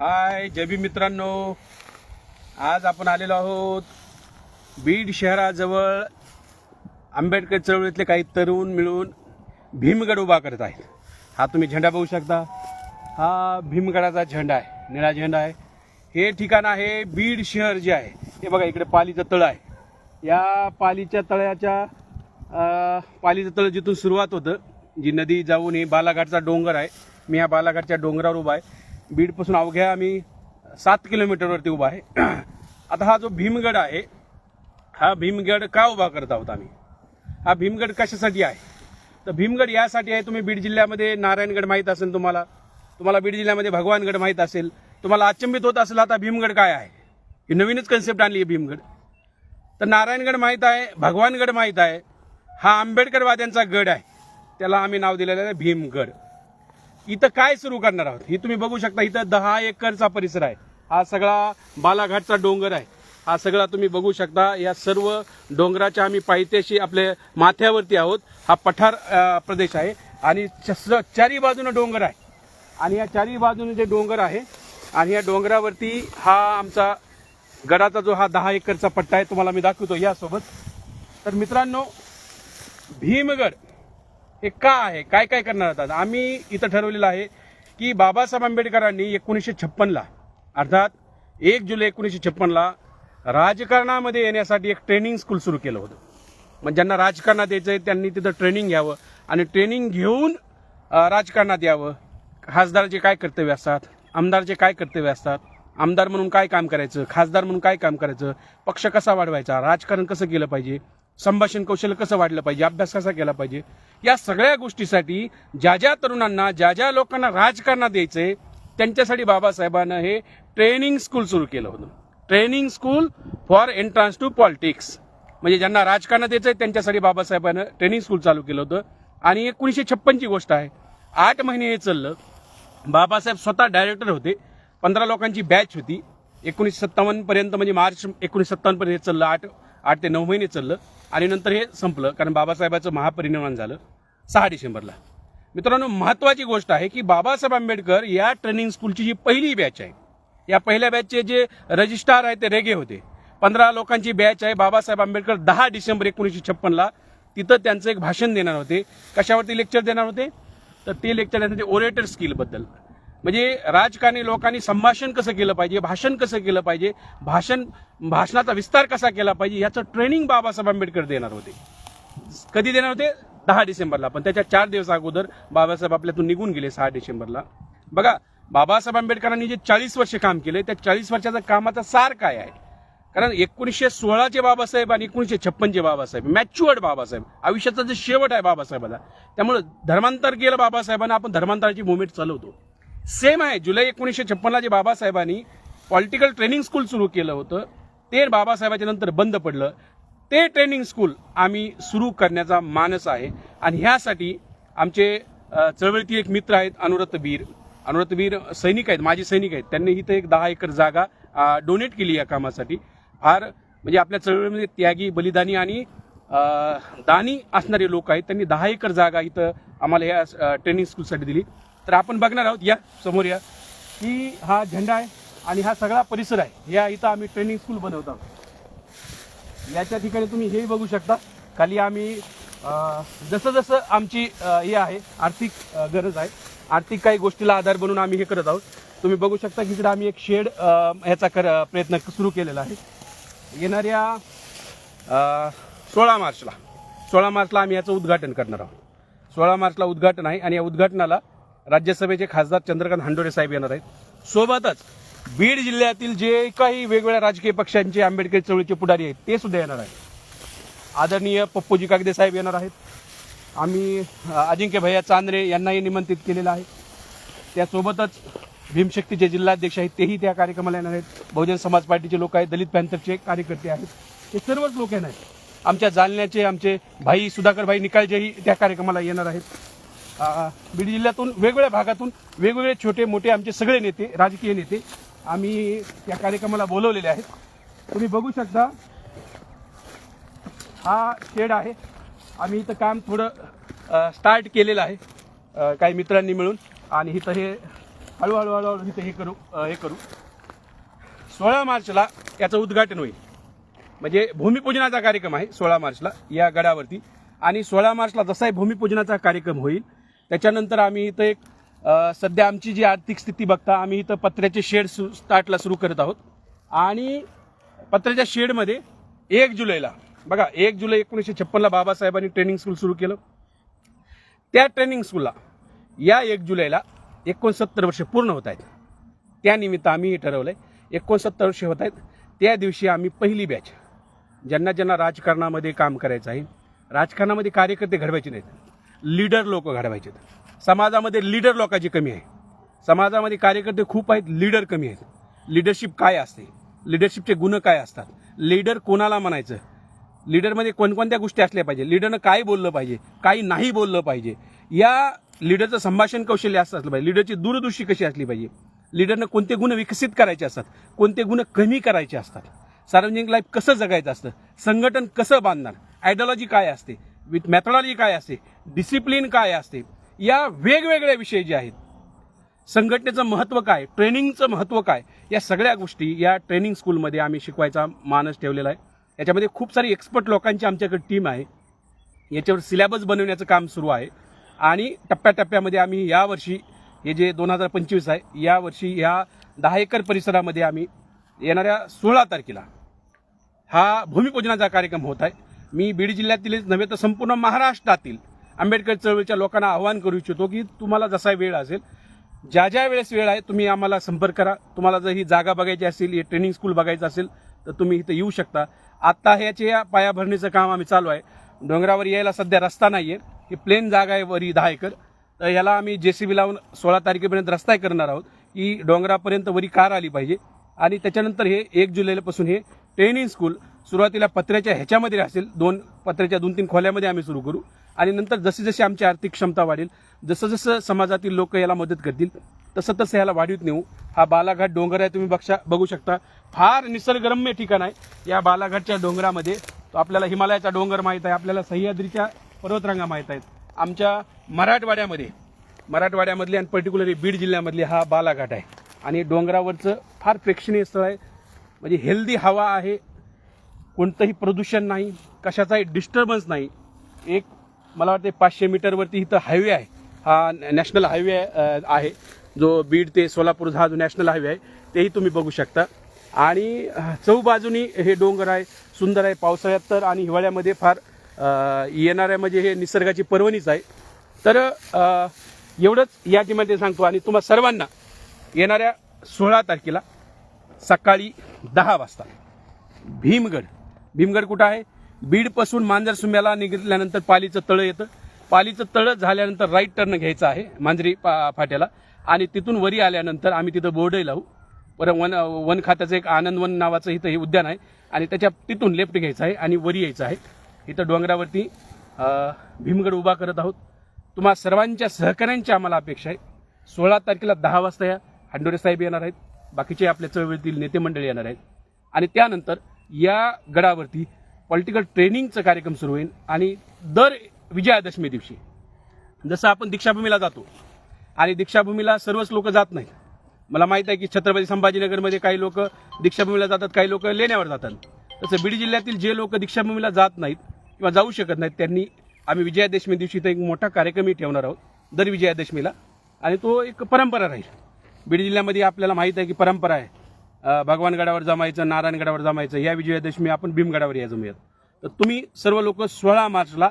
हाय जय मित्रांनो. आज आपण आलेलो आहोत बीड शहराजवळ आंबेडकर चळवळीतले काही तरुण मिळून भीमगड उभा करत आहेत. हा तुम्ही झेंडा बघू शकता. हा भीमगडाचा झेंडा आहे निळा झेंडा आहे. हे ठिकाण आहे बीड शहर जे आहे. हे बघा इकडे पालीचं तळ आहे. या पालीच्या तळ्याच्या पालीचं तळ जिथून सुरुवात होतं जी नदी जाऊन हे बालाघाटचा डोंगर आहे. मी या बालाघाटच्या डोंगरावर उभा आहे. बीडपासून अवघ्या आम्ही सात किलोमीटरवरती उभा आहे. आता हा जो भीमगड आहे हा भीमगड का उभा करत आहोत आम्ही? हा भीमगड कशासाठी आहे? तर भीमगड यासाठी आहे तुम्ही बीड जिल्ह्यामध्ये नारायणगड माहीत असेल तुम्हाला. तुम्हाला बीड जिल्ह्यामध्ये भगवानगड माहीत असेल. तुम्हाला अचंबित होत असेल आता भीमगड काय आहे? ही नवीनच कन्सेप्ट आणली आहे भीमगड. तर नारायणगड माहीत आहे भगवानगड माहीत आहे. हा आंबेडकरवाद्यांचा गड आहे. त्याला आम्ही नाव दिलेलं आहे भीमगड. इथं काय सुरू करणार आहोत? ही तुम्ही बघू शकता इथं दहा एकरचा परिसर आहे. हा सगळा बालाघाटचा डोंगर आहे. हा सगळा तुम्ही बघू शकता या सर्व डोंगराच्या आम्ही पायथ्याशी आपल्या माथ्यावरती आहोत. हा पठार प्रदेश आहे आणि चारी बाजूनं डोंगर आहे. आणि या चारी बाजूने जे डोंगर आहे आणि या डोंगरावरती हा आमचा गडाचा जो हा दहा एकरचा पट्टा आहे तुम्हाला मी दाखवतो यासोबत. तर मित्रांनो भीमगड हे का आहे? काय काय करणार आहात? आम्ही इथं ठरवलेलं आहे की बाबासाहेब आंबेडकरांनी एकोणीसशे छप्पनला अर्थात एक जुलै एकोणीसशे छप्पनला राजकारणामध्ये येण्यासाठी एक ट्रेनिंग स्कूल सुरू केलं होतं. मग ज्यांना राजकारणात यायचं आहे त्यांनी तिथं ट्रेनिंग घ्यावं आणि ट्रेनिंग घेऊन राजकारणात यावं. खासदाराचे काय कर्तव्य असतात? आमदारचे काय कर्तव्य असतात? आमदार म्हणून काय काम करायचं? खासदार म्हणून काय काम करायचं? पक्ष कसा वाढवायचा? राजकारण कसं केलं पाहिजे? संभाषण कौशल्य कसं वाढलं पाहिजे अभ्यास कसा केला पाहिजे या सगळ्या गोष्टीसाठी ज्या ज्या तरुणांना ज्या ज्या लोकांना राजकारणात यायचंय त्यांच्यासाठी बाबासाहेबांनं हे ट्रेनिंग स्कूल सुरू केलं होतं. Training school for entrance to politics म्हणजे ज्यांना राजकारणात आहे त्यांच्यासाठी बाबासाहेबांनं ट्रेनिंग स्कूल चालू केलं होतं. आणि एकोणीसशे छप्पनची गोष्ट आहे आठ महिने हे चाललं. बाबासाहेब स्वतः डायरेक्टर होते पंधरा लोकांची बॅच होती. एकोणीसशे सत्तावन्नपर्यंत म्हणजे मार्च एकोणीसशे सत्तावन्नपर्यंत हे चाललं. आठ आठ ते नऊ महिने चाललं आणि नंतर हे संपलं कारण बाबासाहेबाचं महापरिनिर्वाण झालं सहा डिसेंबरला. मित्रांनो महत्वाची गोष्ट आहे की बाबासाहेब आंबेडकर या ट्रेनिंग स्कूलची जी पहिली बॅच आहे या पहिल्या बॅचचे जे रजिस्ट्रार आहे ते रेगे होते. पंधरा लोकांची बॅच आहे बाबासाहेब आंबेडकर दहा डिसेंबर एकोणीसशे छप्पनला. तिथं त्यांचं एक भाषण देणार होते. कशावरती लेक्चर देणार होते? तर ते लेक्चर देणार होते ओरेटर स्किलबद्दल म्हणजे राजकारणी लोकांनी संभाषण कसं केलं पाहिजे भाषण कसं केलं पाहिजे भाषण भाषणाचा विस्तार कसा केला पाहिजे याचं ट्रेनिंग बाबासाहेब आंबेडकर देणार होते. कधी देणार होते? दहा डिसेंबरला. पण त्याच्या चार दिवस अगोदर बाबासाहेब आपल्यातून निघून गेले सहा डिसेंबरला. बघा बाबासाहेब आंबेडकरांनी जे चाळीस वर्ष काम केले त्या चाळीस वर्षाचा कामाचा सार काय आहे? कारण एकोणीसशे सोळाचे बाबासाहेब आणि एकोणीसशे छप्पनचे बाबासाहेब मॅच्युअर्ड बाबासाहेब आयुष्याचा जे शेवट आहे बाबासाहेबाला त्यामुळे धर्मांतर केलं बाबासाहेबांना आपण धर्मांतराची मुवमेंट चालवतो. सेम आहे. जुलै एकोणीसशे छप्पनला जे बाबासाहेबांनी पॉलिटिकल ट्रेनिंग स्कूल सुरू केलं होतं ते बाबासाहेबाच्या नंतर बंद पडलं. ते ट्रेनिंग स्कूल आम्ही सुरू करण्याचा मानस आहे. आणि ह्यासाठी आमचे चळवळीतील एक मित्र आहेत अनुरतवीर अनुरतवीर सैनिक आहेत माजी सैनिक आहेत. त्यांनी इथं एक दहा एकर जागा डोनेट केली या कामासाठी. फार म्हणजे आपल्या चळवळीमध्ये त्यागी बलिदानी आणि दानी असणारे लोक आहेत. त्यांनी दहा एकर जागा इथं आम्हाला या ट्रेनिंग स्कूलसाठी दिली. तर आपण बघणार आहोत या समोर या. की हा झेंडा आहे आणि हा सगळा परिसर आहे. या इथं आम्ही ट्रेनिंग स्कूल बनवत आहोत. याच्या ठिकाणी तुम्ही हे बघू शकता. खाली आम्ही जसं जसं आमची हे आहे आर्थिक गरज आहे. आर्थिक काही गोष्टीला आधार बनून आम्ही हे करत आहोत. तुम्ही बघू शकता की इकडे आम्ही एक शेड ह्याचा कर प्रयत्न सुरू केलेला आहे. येणाऱ्या सोळा मार्चला सोळा मार्चला आम्ही याचं उद्घाटन करणार आहोत. सोळा मार्चला उद्घाटन आहे आणि या उद्घाटनाला राज्यसभेचे खासदार चंद्रकांत हांडोरे साहेब येणार आहेत. सोबतच बीड जिल्ह्यातील जे काही वेगवेगळ्या राजकीय पक्षांचे आंबेडकर चळवळीचे पुढारी आहेत ते सुद्धा येणार आहेत. आदरणीय पप्पूजी कागदे साहेब येणार आहेत. आम्ही अजिंक्य भैया चांद्रे यांनाही निमंत्रित केलेलं आहे. त्यासोबतच भीमशक्तीचे जिल्हाध्यक्ष आहेत तेही त्या कार्यक्रमाला येणार आहेत. बहुजन समाज पार्टीचे लोक आहेत दलित पॅन्थरचे कार्यकर्ते आहेत. हे सर्वच लोक येणार आहेत. आमच्या जालन्याचे आमचे भाई सुधाकर भाई निकाळजेही त्या कार्यक्रमाला येणार आहेत. बीड जिल्ह्यातून वेगवेगळ्या भागातून वेगवेगळे छोटे मोठे आमचे सगळे नेते राजकीय नेते आम्ही त्या कार्यक्रमाला बोलवलेले आहेत. तुम्ही बघू शकता हा शेड आहे. आम्ही इथं काम थोडं स्टार्ट केलेलं आहे काही मित्रांनी मिळून. आणि इथं हे हळूहळू हळूहळू इथं हे करू हे करू. सोळा मार्चला याचं उद्घाटन होईल. म्हणजे भूमिपूजनाचा कार्यक्रम आहे सोळा मार्चला या गडावरती. आणि सोळा मार्चला जसाही भूमिपूजनाचा कार्यक्रम होईल त्याच्यानंतर आम्ही इथं एक सध्या आमची जी आर्थिक स्थिती बघता आम्ही इथं पत्र्याचे शेड सु स्टार्टला सुरू करत आहोत. आणि पत्र्याच्या शेडमध्ये एक जुलैला बघा एक जुलै एकोणीसशे छप्पनला बाबासाहेबांनी ट्रेनिंग स्कूल सुरू केलं. त्या ट्रेनिंग स्कूलला या एक जुलैला एकोणसत्तर वर्ष पूर्ण होत आहेत. त्यानिमित्त आम्ही हे ठरवलं आहे एकोणसत्तर वर्ष होत आहेत. त्या दिवशी आम्ही पहिली बॅच ज्यांना ज्यांना राजकारणामध्ये काम करायचं आहे राजकारणामध्ये कार्यकर्ते घडवायचे नाहीत. लीडर लोक घडवायचे समाजामध्ये लीडर लोकांची कमी आहे. समाजामध्ये कार्यकर्ते खूप आहेत लीडर कमी आहेत. लिडरशिप काय असते? लिडरशिपचे गुण काय असतात? लीडर कोणाला म्हणायचं? लीडरमध्ये कोणकोणत्या गोष्टी असल्या पाहिजे? लीडरनं काय बोललं पाहिजे? काही नाही बोललं पाहिजे. या लीडरचं संभाषण कौशल्य असं असलं पाहिजे. लीडरची दूरदृष्टी कशी असली पाहिजे? लीडरनं कोणते गुण विकसित करायचे असतात? कोणते गुण कमी करायचे असतात? सार्वजनिक लाईफ कसं जगायचं असतं? संघटन कसं बांधणार? आयडिओलॉजी काय असते? विथ मॅथॉलॉजी काय असते? डिसिप्लिन काय असते या वेगवेगळे विषय जे आहेत संघटनेचं महत्त्व काय ट्रेनिंगचं महत्त्व काय या सगळ्या गोष्टी या ट्रेनिंग स्कूलमध्ये आम्ही शिकवायचा मानस ठेवलेला आहे. याच्यामध्ये खूप सारी एक्सपर्ट लोकांची आमच्याकडे टीम आहे. याच्यावर सिलेबस बनवण्याचं काम सुरू आहे. आणि टप्प्याटप्प्यामध्ये आम्ही यावर्षी हे जे दोन हजार पंचवीस आहे यावर्षी ह्या दहा एकर परिसरामध्ये आम्ही येणाऱ्या सोळा तारखेला हा भूमिपूजनाचा कार्यक्रम होत आहे. मी बीड जिल्ह्यातीलच नव्हे तर संपूर्ण महाराष्ट्रातील आंबेडकर चळवळीच्या लोकांना आवाहन करू इच्छितो की तुम्हाला जसा वेळ असेल ज्या ज्या वेळेस वेळ आहे तुम्ही आम्हाला संपर्क करा. तुम्हाला जर ही जागा बघायची असेल हे ट्रेनिंग स्कूल बघायचं असेल तर तुम्ही इथं येऊ शकता. आत्ता ह्याचे या पायाभरणीचं काम आम्ही चालू आहे. डोंगरावर यायला सध्या रस्ता नाही आहे ही प्लेन जागा आहे वरी दहा एकर. तर याला आम्ही जे सी बी लावून सोळा तारखेपर्यंत रस्ता करणार आहोत की डोंगरापर्यंत वरी कार आली पाहिजे. आणि त्याच्यानंतर हे एक जुलैपासून हे ट्रेनिंग स्कूल सुरुवातीला पत्र्याच्या ह्याच्यामध्ये असेल. दोन पत्र्याच्या दोन तीन खोल्यामध्ये आम्ही सुरू करू. आणि नंतर जशी जशी आमची आर्थिक क्षमता वाढेल जसं जसं समाजातील लोक याला मदत करतील तसं तसं याला वाढीत नेऊ. हा बालाघाट डोंगर आहे तुम्ही बक्षा बघू शकता. फार निसर्गरम्य ठिकाण आहे. या बालाघाटच्या डोंगरामध्ये तो आपल्याला हिमालयाचा डोंगर माहीत आहे आपल्याला सह्याद्रीच्या पर्वतरांगा माहीत आहेत. आमच्या मराठवाड्यामध्ये मराठवाड्यामधले आणि पर्टिक्युलरली बीड जिल्ह्यामधले हा बालाघाट आहे. आणि डोंगरावरचं फार प्रेक्षणीय स्थळ आहे. म्हणजे हेल्दी हवा आहे. कोणतंही प्रदूषण नाही. कशाचाही डिस्टर्बन्स नाही. एक मला वाटते पाचशे मीटरवरती इथं हायवे आहे. हा नॅशनल हायवे आहे. जो बीड ते सोलापूर हा जो नॅशनल हायवे आहे तेही तुम्ही बघू शकता. आणि चौबाजूनी हे डोंगर आहे सुंदर आहे पावसाळ्यात तर आणि हिवाळ्यामध्ये फार येणाऱ्या म्हणजे हे निसर्गाची पर्वणीच आहे. तर एवढंच या ठिकाणी सांगतो आणि तुम्हा सर्वांना येणाऱ्या सोळा तारखेला सकाळी दहा वाजता भीमगड. भीमगड कुठं आहे? बीडपासून मांजर सुम्याला निघितल्यानंतर पालीचं तळं येतं. पालीचं तळं झाल्यानंतर राईट टर्न घ्यायचं आहे मांजरी पा फाट्याला. आणि तिथून वरी आल्यानंतर आम्ही तिथं बोर्डही लावू. परत वन वन खात्याचं एक आनंदवन नावाचं इथं हे उद्यान आहे. आणि त्याच्या तिथून लेफ्ट घ्यायचं आहे आणि वरी यायचं आहे. इथं डोंगरावरती भीमगड उभा करत आहोत. तुम्हा सर्वांच्या सहकाऱ्यांची आम्हाला अपेक्षा आहे. सोळा तारखेला दहा वाजता या हांडोरे साहेब येणार आहेत. बाकीचे आपल्या चळवळीतील नेते मंडळी येणार आहेत. आणि त्यानंतर या गडावरती पॉलिटिकल ट्रेनिंगचं कार्यक्रम सुरू होईल आणि दर विजयादशमी दिवशी जसं आपण दीक्षाभूमीला जातो आणि दीक्षाभूमीला सर्वच लोक जात नाहीत. मला माहीत आहे की छत्रपती संभाजीनगरमध्ये काही लोक दीक्षाभूमीला जातात काही लोक लेण्यावर जातात. तसं बीड जिल्ह्यातील जे लोक दीक्षाभूमीला जात नाहीत किंवा जाऊ शकत नाहीत त्यांनी आम्ही विजयादशमी दिवशी इथं एक मोठा कार्यक्रमही ठेवणार आहोत दर विजयादशमीला. आणि तो एक परंपरा राहील. बीड जिल्ह्यामध्ये आपल्याला माहीत आहे की परंपरा आहे. भगवानगडावर जमायचं नारायणगडावर जमायचं या विजयादशमी आपण भीमगडावर या जमूयात. तर तुम्ही सर्व लोक सोळा मार्चला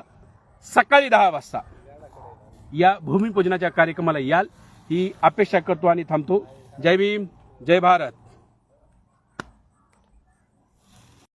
सकाळी दहा वाजता या भूमिपूजनाच्या कार्यक्रमाला याल. ही अपेक्षा करतो आणि थांबतो. जय भीम जय भारत.